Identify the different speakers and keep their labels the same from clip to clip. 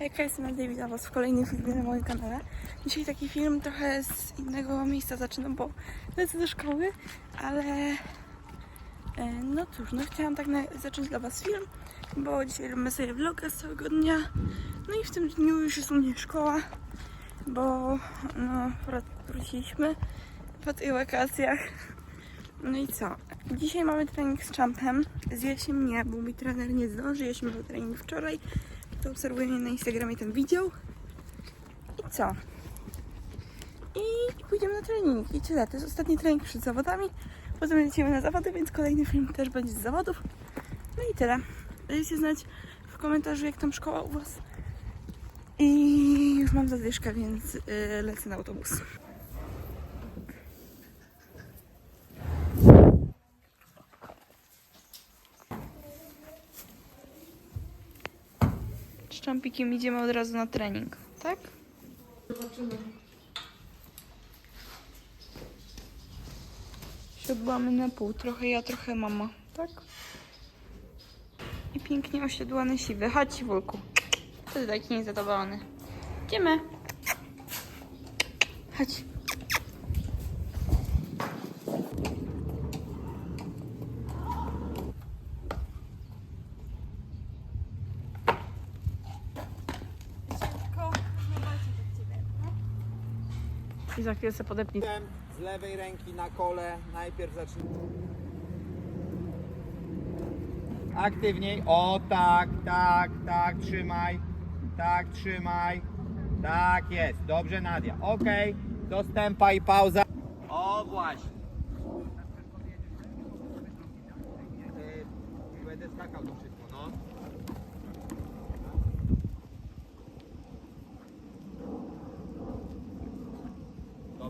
Speaker 1: Hejka, jestem Nadia, witam Was w kolejnym filmie na moim kanale. Dzisiaj taki film trochę z innego miejsca zaczynam, bo lecę do szkoły, ale e, no cóż, no chciałam tak zacząć dla Was film, bo dzisiaj robimy sobie vloga z całego dnia. No i w tym dniu już jest u mnie szkoła, bo no wróciliśmy po tych wakacjach. No i co? Dzisiaj mamy trening z Champem. Z Jasiem nie, bo mój trener nie zdąży. Jasim miał trening wczoraj. Kto obserwuje mnie na Instagramie, ten widział. I co? I pójdziemy na trening. I tyle. To jest ostatni trening przed zawodami. Potem lecimy na zawody, więc kolejny film też będzie z zawodów. No i tyle. Dajcie znać w komentarzu, jak tam szkoła u Was. I już mam zadyszkę, więc yy, lecę na autobus. Czampikiem idziemy od razu na trening, tak?
Speaker 2: Zobaczymy.
Speaker 1: Siodłamy na pół, trochę ja, trochę mama, tak? I pięknie osiodłany siwy. Chodź, Wulku. Ty taki niezadowolony? Idziemy. Chodź. I za chwilę sobie podepnij.
Speaker 3: Z lewej ręki na kole. Najpierw zacznij. Aktywniej. O tak, tak, tak, trzymaj. Tak, trzymaj. Tak jest. Dobrze, Nadia. Ok. Dostępa i pauza. O właśnie. Y, Będę skakał wszystko,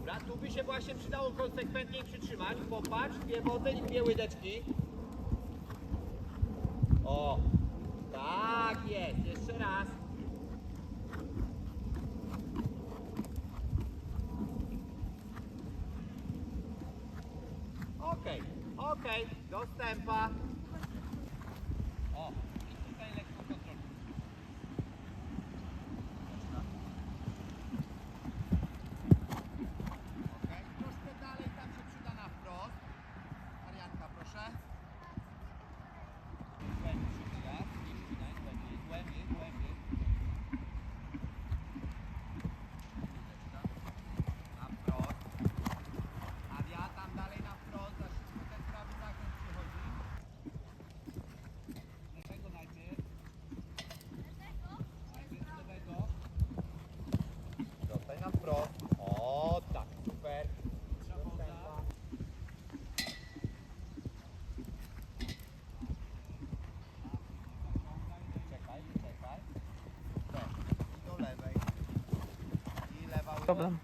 Speaker 3: Dobra, tu by się właśnie przydało konsekwentniej przytrzymać. Popatrz, dwie wody i dwie łydeczki. O, tak jest, jeszcze raz. Okej, okej, dostępa.
Speaker 1: Problem.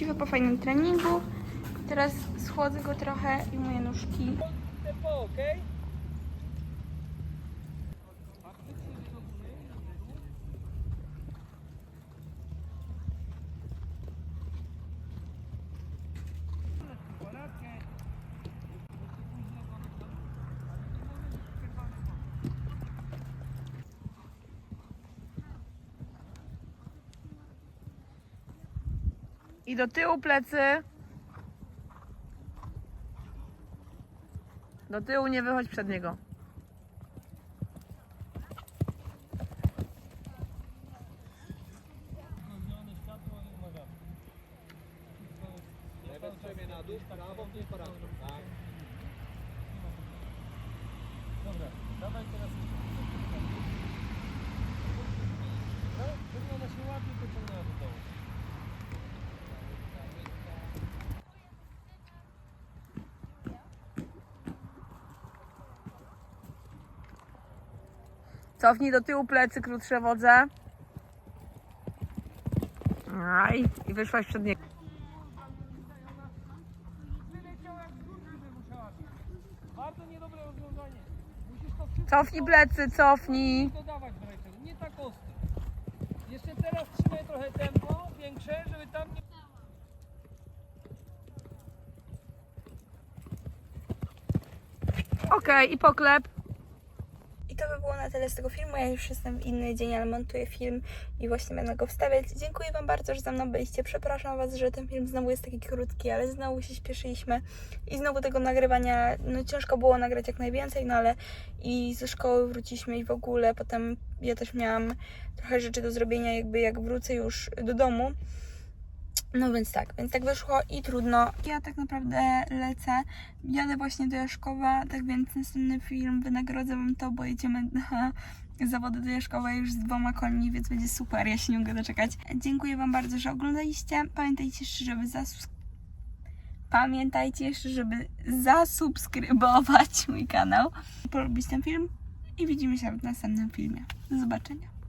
Speaker 1: Siwy po fajnym treningu. Teraz schłodzę go trochę i moje nóżki.
Speaker 2: Tempo, okej?
Speaker 4: I do tyłu plecy. Do tyłu nie wychodź przed niego.
Speaker 2: Dobra, dawaj teraz.
Speaker 4: Cofnij do tyłu plecy, krótsze wodze. Aj, i wyszłaś przed niego. Cofnij plecy, cofnij.
Speaker 2: Nie tak ostro. Jeszcze teraz trzymaj trochę tempo większe, żeby tam nie...
Speaker 4: Okej, i poklep.
Speaker 1: To by było na tyle z tego filmu. Ja już jestem w inny dzień, ale montuję film i właśnie będę go wstawiać. Dziękuję Wam bardzo, że ze mną byliście. Przepraszam Was, że ten film znowu jest taki krótki, ale znowu się śpieszyliśmy i znowu tego nagrywania, no ciężko było nagrać jak najwięcej, no ale i ze szkoły wróciliśmy i w ogóle potem ja też miałam trochę rzeczy do zrobienia, jakby jak wrócę już do domu. No więc tak, więc tak wyszło i trudno. Ja tak naprawdę lecę. Jadę właśnie do Jaszkowa, tak więc następny film wynagrodzę wam to, bo jedziemy na zawody do Jaszkowa już z dwoma końmi, więc będzie super, ja się nie mogę doczekać. Dziękuję wam bardzo, że oglądaliście. Pamiętajcie jeszcze, żeby zasus... Pamiętajcie jeszcze, żeby zasubskrybować mój kanał, polubić ten film i widzimy się w następnym filmie. Do zobaczenia.